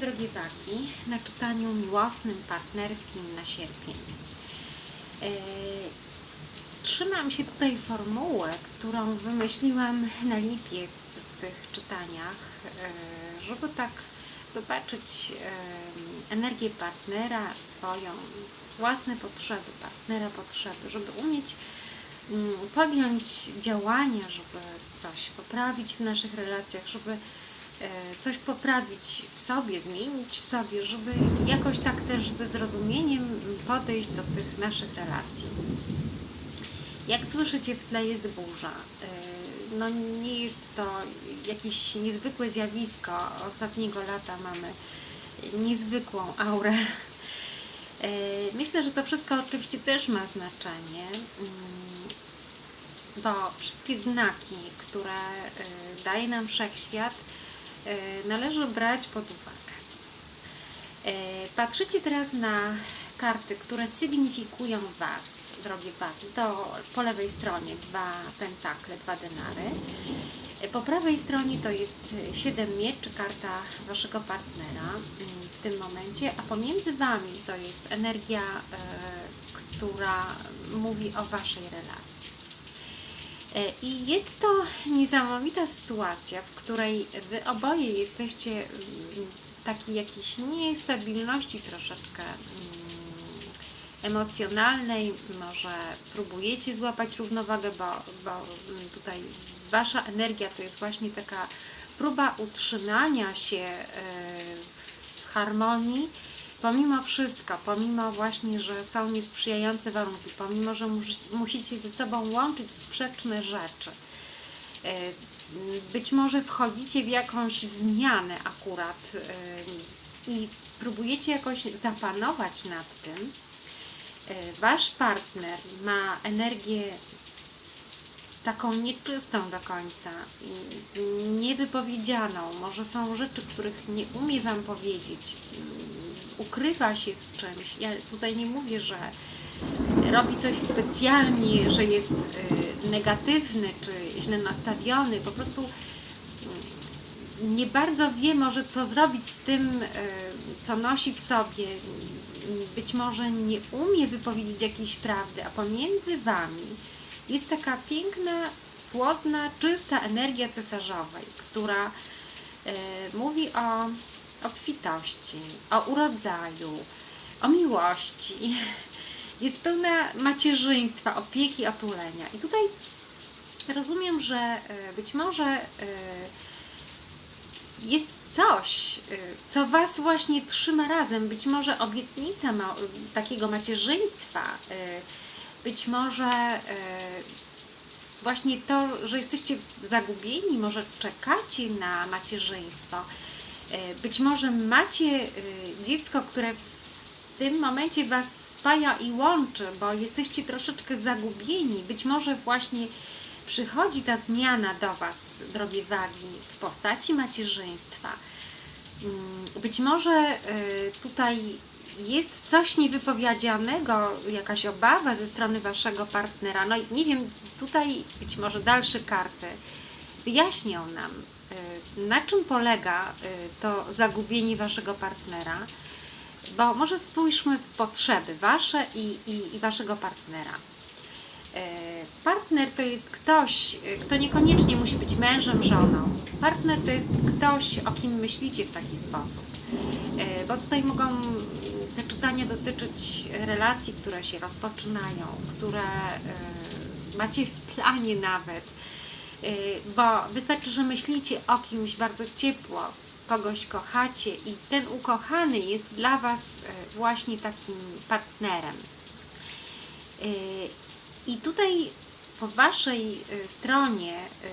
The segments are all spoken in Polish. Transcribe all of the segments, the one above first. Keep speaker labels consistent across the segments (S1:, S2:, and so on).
S1: Drogie wagi na czytaniu miłosnym, partnerskim na sierpień. E, Trzymam się tutaj formuły, którą wymyśliłam na lipiec w tych czytaniach, e, żeby tak zobaczyć e, energię partnera, swoją, własne potrzeby, partnera potrzeby, żeby umieć mm, podjąć działania, żeby coś poprawić w naszych relacjach, żeby coś poprawić w sobie, zmienić w sobie, żeby jakoś tak też ze zrozumieniem podejść do tych naszych relacji. Jak słyszycie, w tle jest burza. Yy, No nie jest to jakieś niezwykłe zjawisko. Ostatniego lata mamy niezwykłą aurę. Yy, Myślę, że to wszystko oczywiście też ma znaczenie, mm, bo wszystkie znaki, które daje nam wszechświat, należy brać pod uwagę. E, Patrzycie teraz na karty, które sygnifikują Was, drogie wagi. To po lewej stronie dwa pentakle, dwa denary. E, Po prawej stronie to jest e, siedem mieczy, karta Waszego partnera mm, w tym momencie, a pomiędzy Wami to jest energia, e, która mówi o Waszej relacji. E, I jest to niesamowita sytuacja, w której wy oboje jesteście mm, w takiej jakiejś niestabilności troszeczkę mm, emocjonalnej, może próbujecie złapać równowagę, bo, bo mm, tutaj wasza energia to jest właśnie taka próba utrzymania się e, w harmonii, pomimo wszystko, pomimo właśnie, że są niesprzyjające warunki, pomimo, że mus, musicie ze sobą łączyć sprzeczne rzeczy. E, Być może wchodzicie w jakąś zmianę akurat e, i próbujecie jakoś zapanować nad tym. E, Wasz partner ma energię taką nieczystą do końca, niewypowiedzianą. Może są rzeczy, których nie umie Wam powiedzieć. Ukrywa się z czymś. Ja tutaj nie mówię, że robi coś specjalnie, że jest y, negatywny czy źle nastawiony. Po prostu mm, nie bardzo wie może co zrobić z tym, y, co nosi w sobie. Być może nie umie wypowiedzieć jakiejś prawdy, a pomiędzy Wami jest taka piękna, płodna, czysta energia cesarzowej, która e, mówi o obfitości, o urodzaju, o miłości. Jest pełna macierzyństwa, opieki, otulenia. I tutaj rozumiem, że e, być może e, jest coś, y, co Was właśnie trzyma razem. Być może obietnica takiego macierzyństwa, być może właśnie to, że jesteście zagubieni, może czekacie na macierzyństwo. Y, Być może macie y, dziecko, które w tym momencie Was spaja i łączy, bo jesteście troszeczkę zagubieni. Być może właśnie przychodzi ta zmiana do Was, drogie wagi, w postaci macierzyństwa. Mm, Być może y, tutaj jest coś niewypowiedzianego, jakaś obawa ze strony Waszego partnera. No i nie wiem, tutaj być może dalsze karty wyjaśnią nam, na czym polega y, to zagubienie Waszego partnera. Bo może spójrzmy w potrzeby Wasze i, i, i Waszego partnera. E, Partner to jest ktoś, kto niekoniecznie musi być mężem, żoną. Partner to jest ktoś, o kim myślicie w taki sposób. Bo tutaj mogą te czytania dotyczyć relacji, które się rozpoczynają, które macie w planie nawet. E, Bo wystarczy, że myślicie o kimś bardzo ciepło, kogoś kochacie i ten ukochany jest dla Was e, właśnie takim partnerem. E, I tutaj po Waszej y, stronie y,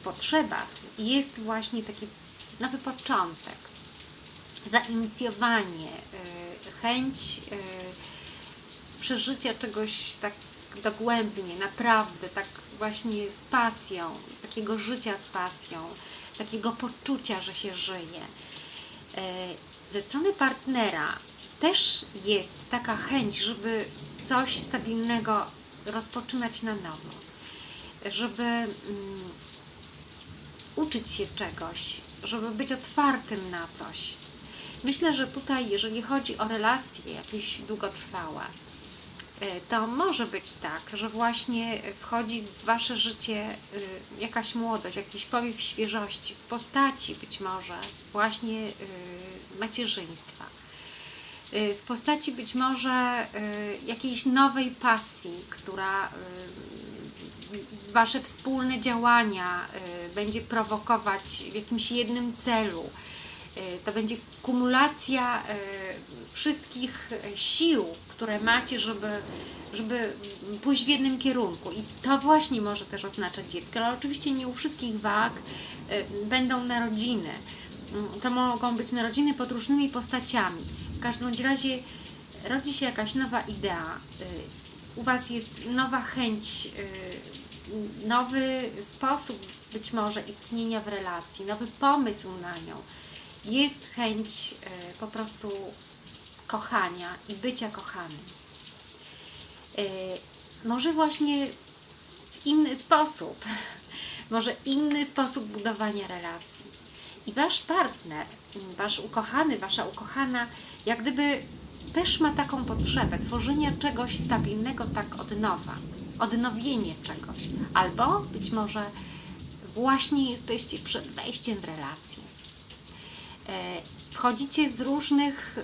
S1: w potrzebach jest właśnie taki nowy początek, zainicjowanie, y, chęć y, przeżycia czegoś tak dogłębnie, naprawdę, tak właśnie z pasją, takiego życia z pasją, takiego poczucia, że się żyje. E, Ze strony partnera też jest taka chęć, żeby coś stabilnego rozpoczynać na nowo, żeby mm, uczyć się czegoś, żeby być otwartym na coś. Myślę, że tutaj, jeżeli chodzi o relacje jakieś długotrwałe, to może być tak, że właśnie wchodzi w Wasze życie e, jakaś młodość, jakiś powiew świeżości w postaci być może właśnie e, macierzyństwa. E, W postaci być może e, jakiejś nowej pasji, która e, Wasze wspólne działania będzie prowokować w jakimś jednym celu. To będzie kumulacja wszystkich sił, które macie, żeby, żeby pójść w jednym kierunku. I to właśnie może też oznaczać dziecko, ale oczywiście nie u wszystkich wag y, będą narodziny. Mm, To mogą być narodziny pod różnymi postaciami. W każdym razie rodzi się jakaś nowa idea. y, U Was jest nowa chęć, y, nowy sposób być może istnienia w relacji, nowy pomysł na nią. Jest chęć po prostu kochania i bycia kochanym. Y, Może właśnie w inny sposób, może inny sposób budowania relacji. I wasz partner, wasz ukochany, wasza ukochana, jak gdyby też ma taką potrzebę tworzenia czegoś stabilnego tak od nowa, odnowienie czegoś. Albo być może właśnie jesteście przed wejściem w relację. Wchodzicie z różnych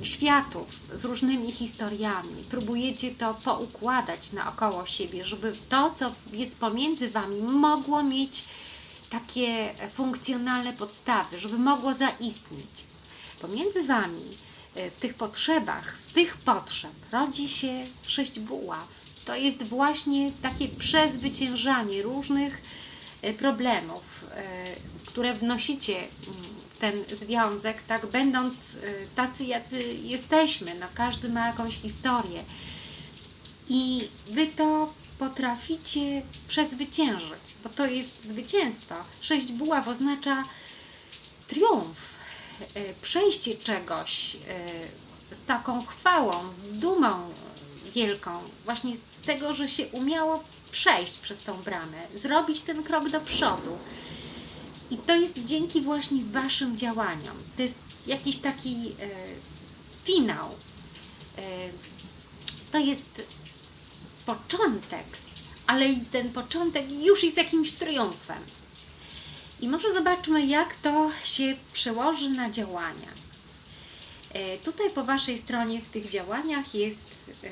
S1: e, światów, z różnymi historiami. Próbujecie to poukładać naokoło siebie, żeby to, co jest pomiędzy Wami, mogło mieć takie funkcjonalne podstawy, żeby mogło zaistnieć. Pomiędzy Wami, e, w tych potrzebach, z tych potrzeb rodzi się sześć buław. To jest właśnie takie przezwyciężanie różnych e, problemów, e, które wnosicie mm, ten związek, tak będąc e, tacy, jacy jesteśmy. No, każdy ma jakąś historię. I Wy to potraficie przezwyciężyć, bo to jest zwycięstwo. Sześć buław oznacza triumf, e, przejście czegoś e, z taką chwałą, z dumą wielką, właśnie z tego, że się umiało przejść przez tą bramę, zrobić ten krok do przodu. I to jest dzięki właśnie Waszym działaniom. To jest jakiś taki e, finał. E, to jest początek, ale ten początek już jest jakimś triumfem. I może zobaczmy, jak to się przełoży na działania. E, Tutaj po Waszej stronie w tych działaniach jest, e,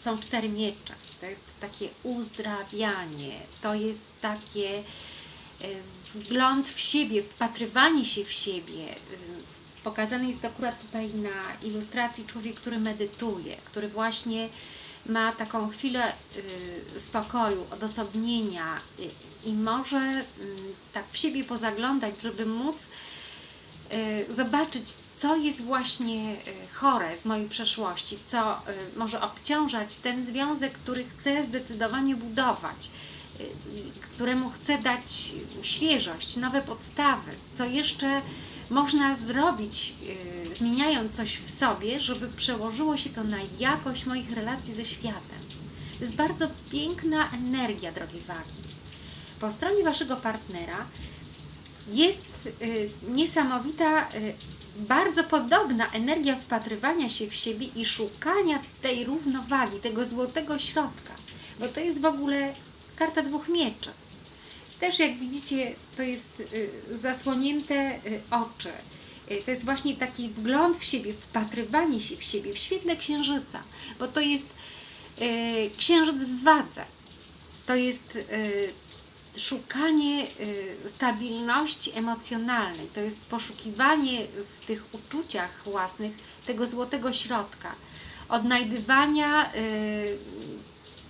S1: są cztery miecze. To jest takie uzdrawianie, to jest takie wgląd w siebie, wpatrywanie się w siebie. E, Pokazany jest akurat tutaj na ilustracji człowiek, który medytuje, który właśnie ma taką chwilę y, spokoju, odosobnienia y, i może tak w siebie pozaglądać, żeby móc y, zobaczyć, co jest właśnie y, chore z mojej przeszłości, co y, może obciążać ten związek, który chcę zdecydowanie budować, y, któremu chcę dać świeżość, nowe podstawy, co jeszcze można zrobić, y, zmieniając coś w sobie, żeby przełożyło się to na jakość moich relacji ze światem. To jest bardzo piękna energia, drogie wagi. Po stronie Waszego partnera jest y, niesamowita, y, bardzo podobna energia wpatrywania się w siebie i szukania tej równowagi, tego złotego środka, bo to jest w ogóle karta dwóch mieczy. Też jak widzicie, to jest y, zasłonięte y, oczy. Y, To jest właśnie taki wgląd w siebie, wpatrywanie się w siebie w świetle księżyca, bo to jest księżyc w wadze. To jest szukanie stabilności emocjonalnej, to jest poszukiwanie w tych uczuciach własnych tego złotego środka, odnajdywania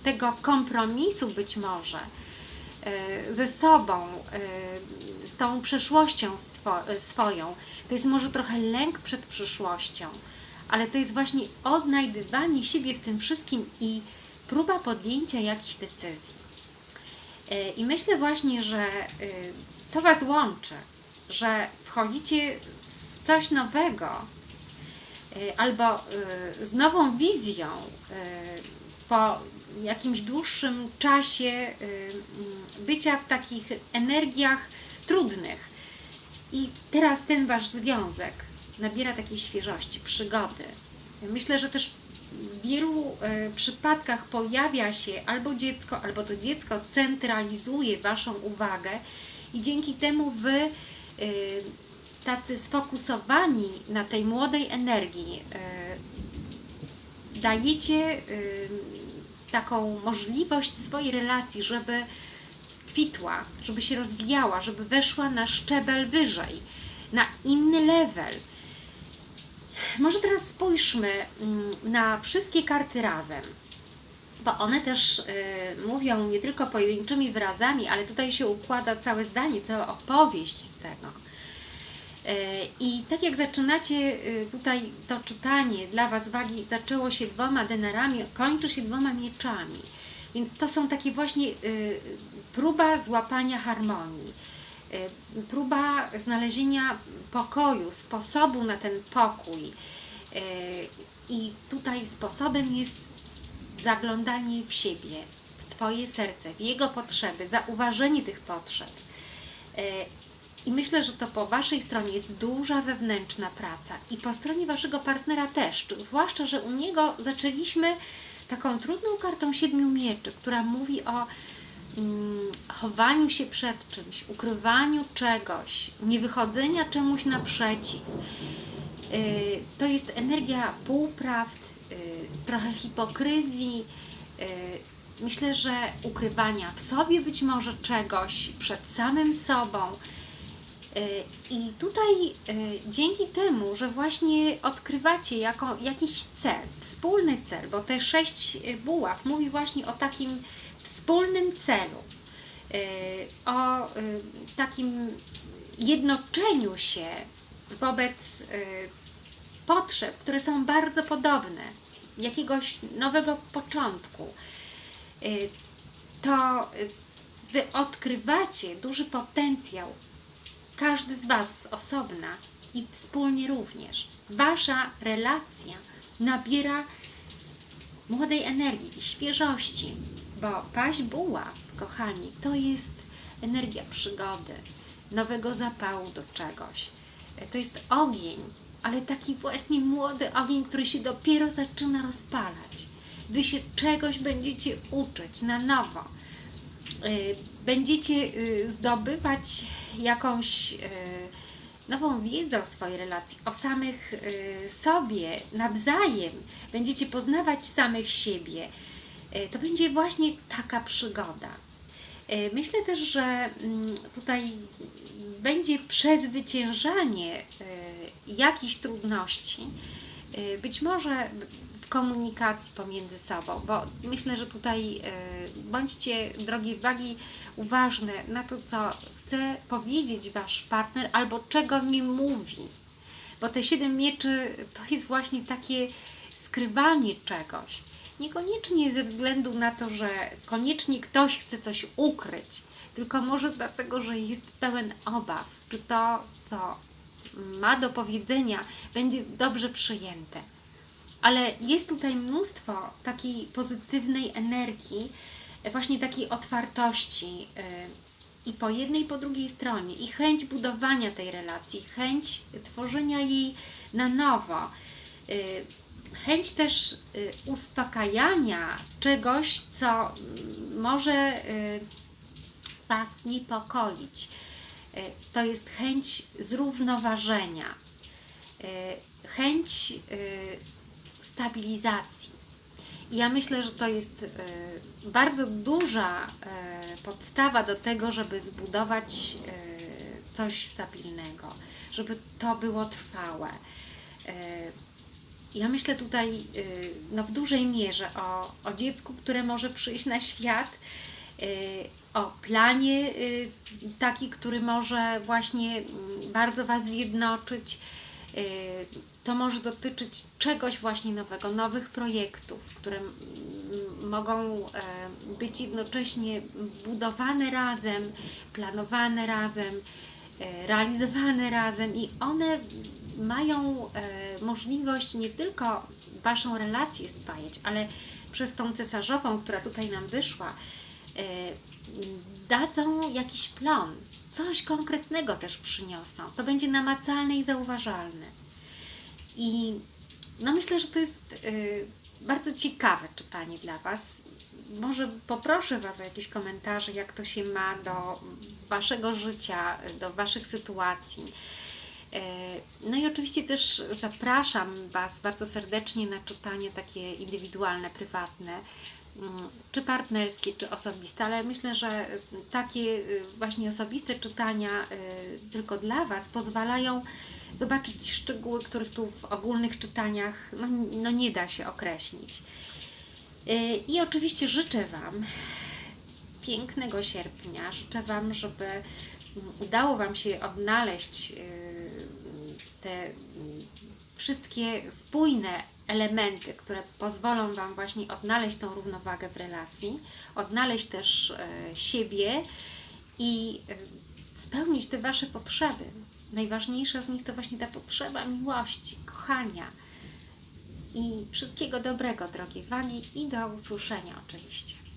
S1: tego kompromisu być może y, ze sobą, y, z tą przeszłością y, swoją. To jest może trochę lęk przed przyszłością, ale to jest właśnie odnajdywanie siebie w tym wszystkim i próba podjęcia jakichś decyzji. I myślę właśnie, że to Was łączy, że wchodzicie w coś nowego albo z nową wizją po jakimś dłuższym czasie y, mm, bycia w takich energiach trudnych. I teraz ten Wasz związek nabiera takiej świeżości, przygody. Myślę, że też w wielu e, przypadkach pojawia się albo dziecko, albo to dziecko centralizuje Waszą uwagę i dzięki temu Wy e, tacy sfokusowani na tej młodej energii dajecie y, taką możliwość swojej relacji, żeby kwitła, żeby się rozwijała, żeby weszła na szczebel wyżej, na inny level. Może teraz spójrzmy mm, na wszystkie karty razem, bo one też y, mówią nie tylko pojedynczymi wyrazami, ale tutaj się układa całe zdanie, cała opowieść z tego. E, I tak jak zaczynacie y, tutaj to czytanie, dla Was wagi zaczęło się dwoma denarami, kończy się dwoma mieczami. Więc to są takie właśnie y, próba złapania harmonii, próba znalezienia pokoju, sposobu na ten pokój. I tutaj sposobem jest zaglądanie w siebie, w swoje serce, w jego potrzeby, zauważenie tych potrzeb. I myślę, że to po Waszej stronie jest duża wewnętrzna praca i po stronie Waszego partnera też, zwłaszcza, że u niego zaczęliśmy taką trudną kartą siedmiu mieczy, która mówi o mm, chowaniu się przed czymś, ukrywaniu czegoś, niewychodzenia czemuś naprzeciw. Yy, to jest energia półprawd, yy, trochę hipokryzyi, yy, myślę, że ukrywania w sobie być może czegoś przed samym sobą. Yy, I tutaj yy, dzięki temu, że właśnie odkrywacie jako, jakiś cel, wspólny cel, bo te sześć yy, buław mówi właśnie o takim wspólnym celu, o takim jednoczeniu się wobec potrzeb, które są bardzo podobne, jakiegoś nowego początku, to Wy odkrywacie duży potencjał każdy z Was z osobna i wspólnie również. Wasza relacja nabiera młodej energii, świeżości, bo paść buław, kochani, to jest energia przygody, nowego zapału do czegoś. To jest ogień, ale taki właśnie młody ogień, który się dopiero zaczyna rozpalać. Wy się czegoś będziecie uczyć na nowo y, będziecie y, zdobywać jakąś y, nową wiedzę o swojej relacji, o samych y, sobie, nawzajem, będziecie poznawać samych siebie. To będzie właśnie taka przygoda. Myślę też, że mm, tutaj będzie przezwyciężanie jakichś trudności, być może komunikacji pomiędzy sobą, bo myślę, że tutaj y, bądźcie, drogie wagi, uważne na to, co chce powiedzieć Wasz partner albo czego mi mówi. Bo te siedem mieczy to jest właśnie takie skrywanie czegoś. Niekoniecznie ze względu na to, że koniecznie ktoś chce coś ukryć, tylko może dlatego, że jest pełen obaw, czy to, co ma do powiedzenia, będzie dobrze przyjęte. Ale jest tutaj mnóstwo takiej pozytywnej energii, e, właśnie takiej otwartości e, i po jednej, i po drugiej stronie, i chęć budowania tej relacji, chęć tworzenia jej na nowo, e, chęć też uspokajania czegoś, co mm, może Was niepokoić. To jest chęć zrównoważenia, chęć stabilizacji. I ja myślę, że to jest e, bardzo duża e, podstawa do tego, żeby zbudować e, coś stabilnego, żeby to było trwałe. Ja myślę tutaj no, w dużej mierze o, o dziecku, które może przyjść na świat, o planie taki, który może właśnie mm, bardzo Was zjednoczyć. Y, To może dotyczyć czegoś właśnie nowego, nowych projektów, które mogą e, być jednocześnie budowane razem, planowane razem, e, realizowane razem i one mają e, możliwość nie tylko Waszą relację spajać, ale przez tą cesarzową, która tutaj nam wyszła, dadzą jakiś plon, coś konkretnego też przyniosą. To będzie namacalne i zauważalne. I no myślę, że to jest y, bardzo ciekawe czytanie dla Was. Może poproszę Was o jakieś komentarze, jak to się ma do Waszego życia, do Waszych sytuacji. E, No i oczywiście też zapraszam Was bardzo serdecznie na czytanie takie indywidualne, prywatne, czy partnerskie, czy osobiste, ale myślę, że takie y, właśnie osobiste czytania y, tylko dla Was pozwalają zobaczyć szczegóły, których tu w ogólnych czytaniach no, no nie da się określić. Y, I oczywiście życzę Wam pięknego sierpnia. Życzę Wam, żeby mm, udało Wam się odnaleźć te mm, wszystkie spójne elementy, które pozwolą Wam właśnie odnaleźć tą równowagę w relacji, odnaleźć też e, siebie i e, spełnić te Wasze potrzeby. Najważniejsza z nich to właśnie ta potrzeba miłości, kochania. I wszystkiego dobrego, drogie Wagi, i do usłyszenia oczywiście.